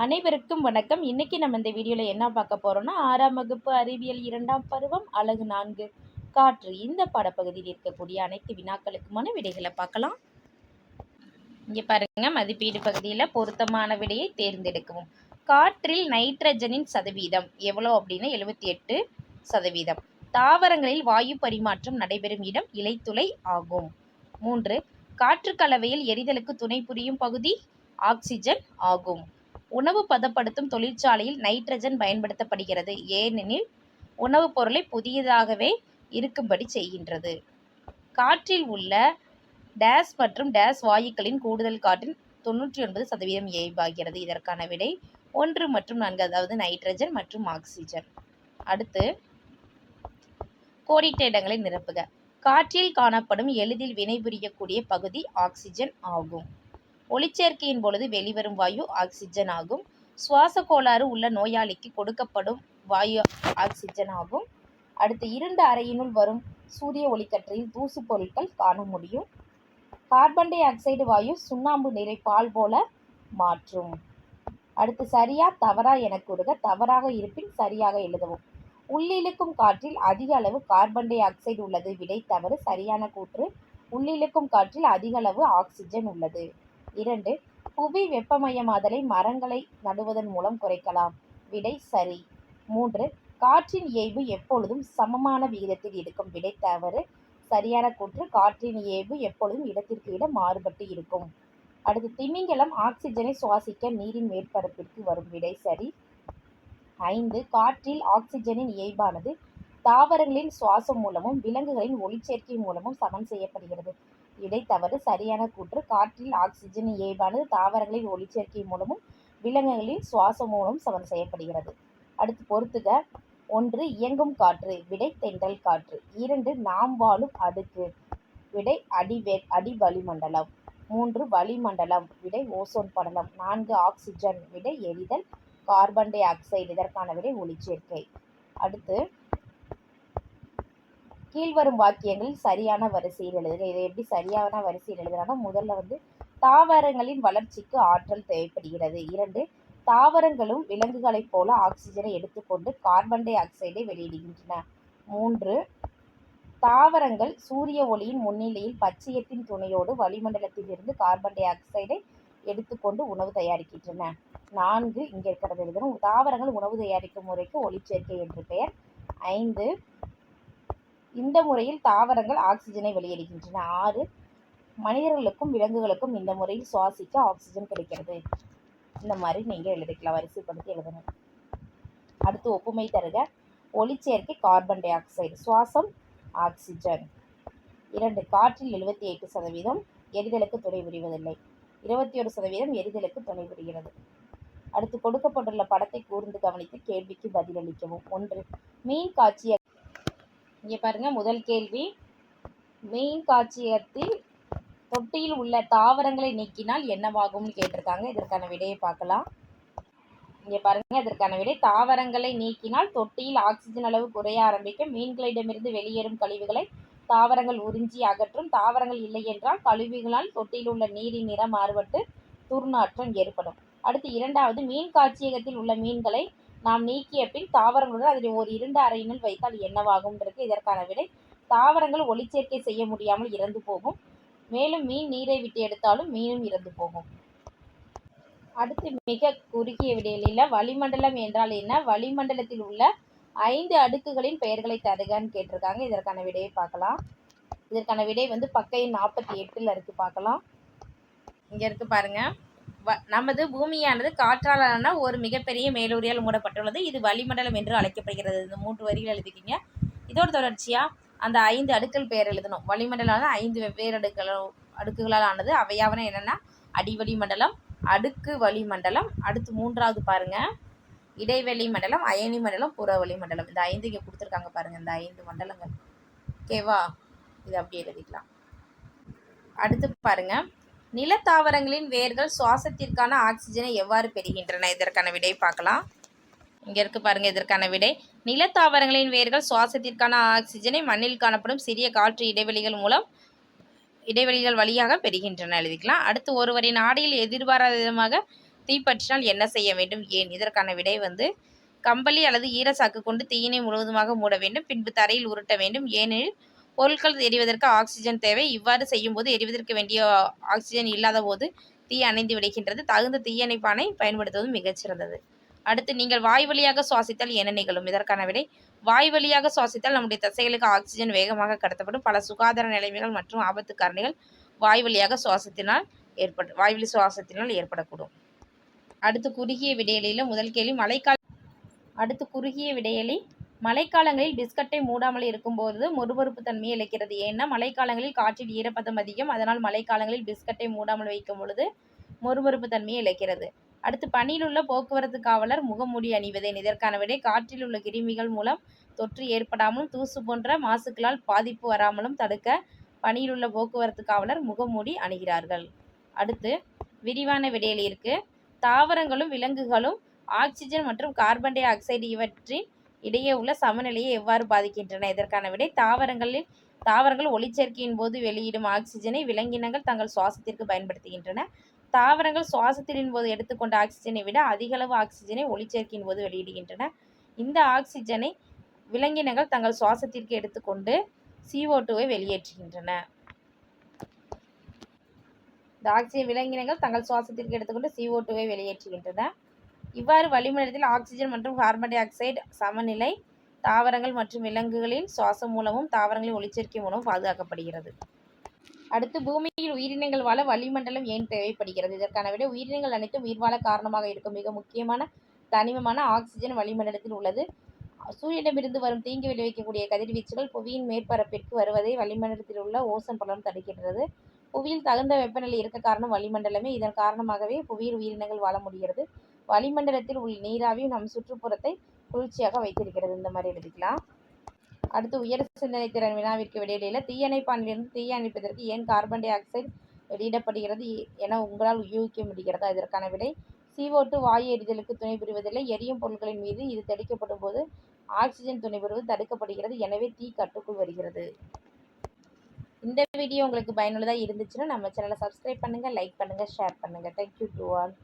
அனைவருக்கும் வணக்கம். இன்னைக்கு நம்ம இந்த வீடியோவில் என்ன பார்க்க போகிறோம்னா ஆறாம் வகுப்பு அறிவியல் இரண்டாம் பருவம் அழகு நான்கு காற்று. இந்த பாடப்பகுதியில் இருக்கக்கூடிய அனைத்து வினாக்களுக்குமான விடைகளை பார்க்கலாம். இங்கே பாருங்க மதிப்பீடு பகுதியில் பொருத்தமான விடையை தேர்ந்தெடுக்கவும். காற்றில் நைட்ரஜனின் சதவீதம் எவ்வளோ அப்படின்னா எழுபத்தி எட்டு சதவீதம். தாவரங்களில் வாயு பரிமாற்றம் நடைபெறும் இடம் இலைத்துளை ஆகும். மூன்று காற்று கலவையில் எரிதலுக்கு துணை புரியும் பகுதி ஆக்சிஜன் ஆகும். உணவு பதப்படுத்தும் தொழிற்சாலையில் நைட்ரஜன் பயன்படுத்தப்படுகிறது. ஏனெனில் உணவுப் பொருளை புதியதாகவே இருக்கும்படி செய்கின்றது. காற்றில் உள்ள டேஸ் மற்றும் டேஸ் வாயுக்களின் கூடுதல் காற்றின் தொண்ணூற்றி ஒன்பது சதவீதம் இயல்பாகிறது. இதற்கான விடை ஒன்று மற்றும் நான்கு அதாவது நைட்ரஜன் மற்றும் ஆக்சிஜன். அடுத்து கோடிட்ட இடங்களை நிரப்புக. காற்றில் காணப்படும் எளிதில் வினைபுரியக்கூடிய பகுதி ஆக்சிஜன் ஆகும். ஒளிச்சேர்க்கையின் பொழுது வெளிவரும் வாயு ஆக்சிஜன் ஆகும். சுவாச கோளாறு உள்ள நோயாளிக்கு கொடுக்கப்படும் வாயு ஆக்சிஜன் ஆகும். அடுத்து இருண்ட அறையினுள் வரும் சூரிய ஒளிக்கற்றையில் தூசு பொருட்கள் காண முடியும். கார்பன் டை ஆக்சைடு வாயு சுண்ணாம்பு நிறை பால் போல மாற்றும். அடுத்து சரியா தவறா என கூறுக. தவறாக இருப்பின் சரியாக எழுதவும். உள்ளிழுக்கும் காற்றில் அதிக அளவு கார்பன் டை ஆக்சைடு உள்ளது. விடை தவறு. சரியான கூற்று. உள்ளிழுக்கும் காற்றில் அதிக அளவு ஆக்சிஜன் உள்ளது. இரண்டு புவி வெப்பமயமாதலை மரங்களை நடுவதன் மூலம் குறைக்கலாம். விடை சரி. மூன்று காற்றின் இயல்பு எப்பொழுதும் சமமான விகிதத்தில் இருக்கும். விடை தவறு. சரியான கூற்று காற்றின் இயல்பு எப்பொழுதும் இடத்திற்கு இடம் மாறுபட்டு இருக்கும். அடுத்து திமிங்கலம் ஆக்சிஜனை சுவாசிக்க நீரின் மேற்பரப்பிற்கு வரும். விடை சரி. ஐந்து காற்றில் ஆக்சிஜனின் இயல்பானது தாவரங்களின் சுவாசம் மூலமும் விலங்குகளின் ஒளிச்சேர்க்கை மூலமும் சமன் செய்யப்படுகிறது. இடை தவறு சரியான கூற்று காற்றில் ஆக்சிஜன் இயல்பானது தாவரங்களின் ஒளிச்சேர்க்கை மூலமும் விலங்குகளின் சுவாசம் மூலம் சமன் செய்யப்படுகிறது. அடுத்து பொறுத்துக. ஒன்று இயங்கும் காற்று விடை தென்றல் காற்று. இரண்டு நாம் வாழும் அடுக்கு விடை அடிவே அடி வளிமண்டலம். மூன்று வளிமண்டலம் விடை ஓசோன் படலம். நான்கு ஆக்சிஜன் விடை எரிதல் கார்பன் டை ஆக்சைடு இதற்கான விடை ஒளிச்சேர்க்கை. அடுத்து கீழ்வரும் வாக்கியங்களில் சரியான வரிசையில் எழுதுக. இதை எப்படி சரியான வரிசையில் எழுதுறாங்கன்னா முதல்ல வந்து தாவரங்களின் வளர்ச்சிக்கு ஆற்றல் தேவைப்படுகிறது. இரண்டு தாவரங்களும் விலங்குகளைப் போல ஆக்சிஜனை எடுத்துக்கொண்டு கார்பன் டை ஆக்சைடை வெளியிடுகின்றன. மூன்று தாவரங்கள் சூரிய ஒளியின் முன்னிலையில் பச்சையத்தின் துணையோடு வளிமண்டலத்திலிருந்து கார்பன் டை ஆக்சைடை எடுத்துக்கொண்டு உணவு தயாரிக்கின்றன. நான்கு இங்கே இருக்கிறது எழுதணும். தாவரங்கள் உணவு தயாரிக்கும் முறைக்கு ஒளிச்சேர்க்கை என்று பெயர். ஐந்து இந்த முறையில் தாவரங்கள் ஆக்சிஜனை வெளியிடுகின்றன. ஆறு மனிதர்களுக்கும் விலங்குகளுக்கும் இந்த முறையில் சுவாசிக்க ஆக்சிஜன் கிடைக்கிறது. இந்த மாதிரி நீங்கள் எழுதிக்கலாம் வரிசைப்படுத்தி எழுதணும். அடுத்து ஒப்புமை தருக. ஒளிச்சேர்க்கை கார்பன் டை ஆக்சைடு சுவாசம் ஆக்சிஜன் இரண்டு காற்றில் எழுபத்தி எட்டு சதவீதம் எரிதலுக்கு துணை புரிவதில்லை. இருபத்தி ஒரு சதவீதம் எரிதலுக்கு துணை புரிகிறது. அடுத்து கொடுக்கப்பட்டுள்ள படத்தை கூர்ந்து கவனித்து கேள்விக்கு பதிலளிக்கவும். ஒன்று மீன் காட்சிய இங்கே பாருங்கள் முதல் கேள்வி. மெயின் காட்சியத்தில் தொட்டியில் உள்ள தாவரங்களை நீக்கினால் என்னவாகும்னு கேட்டிருக்காங்க. இதற்கான விடையை பார்க்கலாம். இங்கே பாருங்கள் இதற்கான விடை. தாவரங்களை நீக்கினால் தொட்டியில் ஆக்சிஜன் அளவு குறைய ஆரம்பிக்கும். மீன்களிடமிருந்து வெளியேறும் கழிவுகளை தாவரங்கள் உறிஞ்சி அகற்றும். தாவரங்கள் இல்லை என்றால் கழிவுகளால் தொட்டியில் உள்ள நீரின் நிறம் மாறுபட்டு துர்நாற்றம் ஏற்படும். அடுத்து இரண்டாவது மீன் காட்சியகத்தில் உள்ள மீன்களை நாம் நீக்கிய பின் தாவரங்களுடன் அதனை ஒரு இருண்ட அறையினுள் வைத்தால் என்னவாகும்ன்றது. இதற்கான விடை தாவரங்கள் ஒளிச்சேர்க்கை செய்ய முடியாமல் இறந்து போகும். மேலும் மீன் நீரை விட்டு எடுத்தாலும் மீனும் இறந்து போகும். அடுத்து மிக குறுகிய விடையில வளிமண்டலம் என்றால் என்ன? வளிமண்டலத்தில் உள்ள ஐந்து அடுக்குகளின் பெயர்களை தருகன்னு கேட்டிருக்காங்க. இதற்கான விடையை பார்க்கலாம். இதற்கான விடை வந்து பக்கையின் நாற்பத்தி எட்டில் இருக்குது பார்க்கலாம். இங்கே இருக்குது பாருங்கள் நமது பூமியானது காற்றாலான ஒரு மிகப்பெரிய மேலூரியால் மூடப்பட்டுள்ளது. இது வளிமண்டலம் என்று அழைக்கப்படுகிறது. இந்த மூன்று வரிகள் எழுதிக்கிங்க இதோட தொடர்ச்சியாக அந்த ஐந்து அடுக்கள் பெயர் எழுதணும். வளிமண்டலம் ஐந்து வெவ்வேறு அடுக்கள் அடுக்குகளால் ஆனது அவையாவன என்னென்னா அடிவளி மண்டலம் அடுக்கு வளிமண்டலம் அடுத்து மூன்றாவது பாருங்கள் இடைவெளி மண்டலம் அயனி மண்டலம் புறவழி மண்டலம். இந்த ஐந்து இங்கே கொடுத்துருக்காங்க பாருங்கள் இந்த ஐந்து மண்டலங்கள். ஓகேவா? இது அப்படியே எழுதிக்கலாம். அடுத்து பாருங்கள் நிலத்தாவரங்களின் வேர்கள் சுவாசத்திற்கான ஆக்சிஜனை எவ்வாறு பெறுகின்றன? இதற்கான விடை பார்க்கலாம். இங்கே இருக்கு பாருங்க இதற்கான விடை. நிலத்தாவரங்களின் வேர்கள் சுவாசத்திற்கான ஆக்சிஜனை மண்ணில் காணப்படும் சிறிய காற்று இடைவெளிகள் மூலம் இடைவெளிகள் வழியாக பெறுகின்றன. எழுதிக்கலாம். அடுத்து ஒருவரின் ஆடையில் எதிர்பாராத விதமாக தீப்பற்றினால் என்ன செய்ய வேண்டும்? ஏன்? இதற்கான விடை வந்து கம்பளி அல்லது ஈரசாக்கு கொண்டு தீயினை முழுவதுமாக மூட வேண்டும். பின்பு தரையில் உருட்ட வேண்டும். ஏனெனில் பொருட்கள் எரிவதற்கு ஆக்சிஜன் தேவை. இவ்வாறு செய்யும்போது எரிவதற்கு வேண்டிய ஆக்சிஜன் இல்லாத போது தீ அணைந்து விடுகின்றது. தகுந்த தீயணைப்பானை பயன்படுத்துவது மிகச்சிறந்தது. அடுத்து நீங்கள் வாய் வழியாக சுவாசித்தால் என்ன நிகழும்? இதற்கான விடை வாய் வழியாக சுவாசித்தால் நம்முடைய தசைகளுக்கு ஆக்சிஜன் வேகமாக கடத்தப்படும். பல சுகாதார நிலைமைகள் மற்றும் ஆபத்து காரணிகள் வாய் வழியாக சுவாசத்தினால் ஏற்பட வாய்வழி சுவாசத்தினால் ஏற்படக்கூடும். அடுத்து குறுகிய விடையலியில் முதல் கேள்வி மழைக்கால அடுத்து குறுகிய விடையலி மழைக்காலங்களில் பிஸ்கட்டை மூடாமல் இருக்கும்போது மொறுமொறுப்பு தன்மையை இழக்கிறது. ஏன்னா மழைக்காலங்களில் காற்றில் ஈரப்பதம் அதிகம். அதனால் மழைக்காலங்களில் பிஸ்கட்டை மூடாமல் வைக்கும் பொழுது மொறுமொறுப்பு தன்மையை இழக்கிறது. அடுத்து பணியில் உள்ள போக்குவரத்து காவலர் முகமூடி அணிவதேன் இதற்கான விடை காற்றில் உள்ள கிருமிகள் மூலம் தொற்று ஏற்படாமலும் தூசு போன்ற மாசுக்களால் பாதிப்பு வராமலும் தடுக்க பணியில் உள்ள போக்குவரத்து காவலர் முகமூடி அணிகிறார்கள். அடுத்து விரிவான விடையில் இருக்கு. தாவரங்களும் விலங்குகளும் ஆக்சிஜன் மற்றும் கார்பன் டை ஆக்சைடு இவற்றின் இடையே உள்ள சமநிலையை எவ்வாறு பாதிக்கின்றன? இதற்கான விடை தாவரங்களில் தாவரங்கள் ஒளிச்சேர்க்கையின் போது வெளியிடும் ஆக்சிஜனை விலங்கினங்கள் தங்கள் சுவாசத்திற்கு பயன்படுத்துகின்றன. தாவரங்கள் சுவாசத்தின் போது எடுத்துக்கொண்ட ஆக்சிஜனை விட அதிகளவு ஆக்சிஜனை ஒளிச்சேர்க்கையின் போது வெளியிடுகின்றன. இந்த ஆக்சிஜனை விலங்கினங்கள் தங்கள் சுவாசத்திற்கு எடுத்துக்கொண்டு சிஓ டூவை வெளியேற்றுகின்றன. இந்த ஆக்சிஜன் விலங்கினங்கள் தங்கள் சுவாசத்திற்கு எடுத்துக்கொண்டு சிஓ டூவை வெளியேற்றுகின்றன. இவ்வாறு வளிமண்டலத்தில் ஆக்சிஜன் மற்றும் கார்பன் டை ஆக்சைடு சமநிலை தாவரங்கள் மற்றும் விலங்குகளின் சுவாசம் மூலமும் தாவரங்களின் ஒளிச்சேர்க்கை மூலமும் பாதுகாக்கப்படுகிறது. அடுத்து பூமியில் உயிரினங்கள் வாழ வளிமண்டலம் ஏன் தேவைப்படுகிறது? இதற்கான விட உயிரினங்கள் அனைத்தும் உயிர் வாழ காரணமாக இருக்கும். மிக முக்கியமான தனிமமான ஆக்சிஜன் வளிமண்டலத்தில் உள்ளது. சூரியனிடமிருந்து வரும் தீங்கு விளைவிக்கக்கூடிய கதிர்வீச்சுகள் புவியின் மேற்பரப்பிற்கு வருவதை வளிமண்டலத்தில் உள்ள ஓசன் பலனும் தடுக்கின்றது. புவியில் தகுந்த வெப்பநிலை இருக்க காரணம் வளிமண்டலமே. இதன் காரணமாகவே புவியில் உயிரினங்கள் வாழ முடிகிறது. வளிமண்டலத்தில் உள்ள நீராவியும் நம் சுற்றுப்புறத்தை குளிர்ச்சியாக வைத்திருக்கிறது. இந்த மாதிரி எழுதிக்கலாம். அடுத்து உயர் சிந்தனை திறன் வினாவிற்கு வெளியிடையில் தீயணைப்பானிலிருந்து தீயணைப்பதற்கு ஏன் கார்பன் டை ஆக்சைடு வெளியிடப்படுகிறது என உங்களால் யூகிக்க முடிகிறதா? இதற்கான விடை CO2 வாயு எரிதலுக்கு துணை புரிவதில்லை. எரியும் பொருட்களின் மீது இது தெளிக்கப்படும் போது ஆக்சிஜன் துணை புரிவது தடுக்கப்படுகிறது. எனவே தீ கட்டுக்குள் வருகிறது. இந்த வீடியோ உங்களுக்கு பயனுள்ளதாக இருந்துச்சுன்னா நம்ம சேனலை சப்ஸ்கிரைப் பண்ணுங்கள் லைக் பண்ணுங்கள் ஷேர் பண்ணுங்கள் தேங்க்யூ டு ஆல்